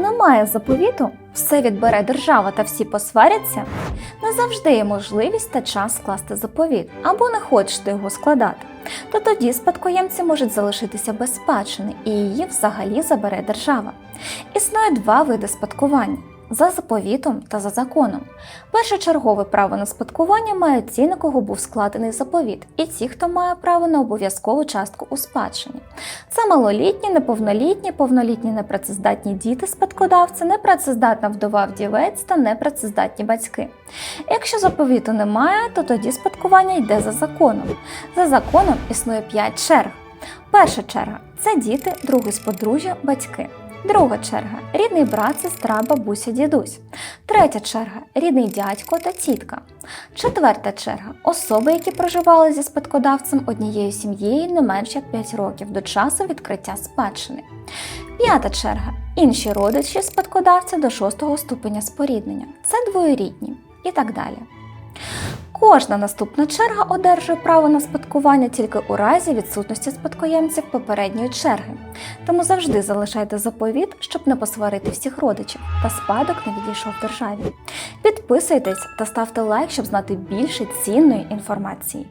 немає заповіту, все відбере держава та всі посваряться, не завжди є можливість та час скласти заповіт, або не хочете його складати, то тоді спадкоємці можуть залишитися без спадщини і її взагалі забере держава. Існує два види спадкування. За заповітом та за законом. Першочергове право на спадкування мають ті, на кого був складений заповіт, і ті, хто має право на обов'язкову частку у спадщині. Це малолітні, неповнолітні, повнолітні непрацездатні діти спадкодавця, непрацездатна вдова вдівець та непрацездатні батьки. Якщо заповіту немає, то тоді спадкування йде за законом. За законом існує 5 черг. Перша черга це діти, другий з подружжя, батьки. Друга черга рідний брат, сестра, бабуся, дідусь. Третя черга рідний дядько та тітка. Четверта черга особи, які проживали зі спадкодавцем однією сім'єю не менш як 5 років до часу відкриття спадщини. П'ята черга інші родичі спадкодавця до шостого ступеня споріднення. Це двоюрідні і так далі. Кожна наступна черга одержує право на спадкування тільки у разі відсутності спадкоємців попередньої черги. Тому завжди залишайте заповіт, щоб не посварити всіх родичів, та спадок не відійшов державі. Підписуйтесь та ставте лайк, щоб знати більше цінної інформації.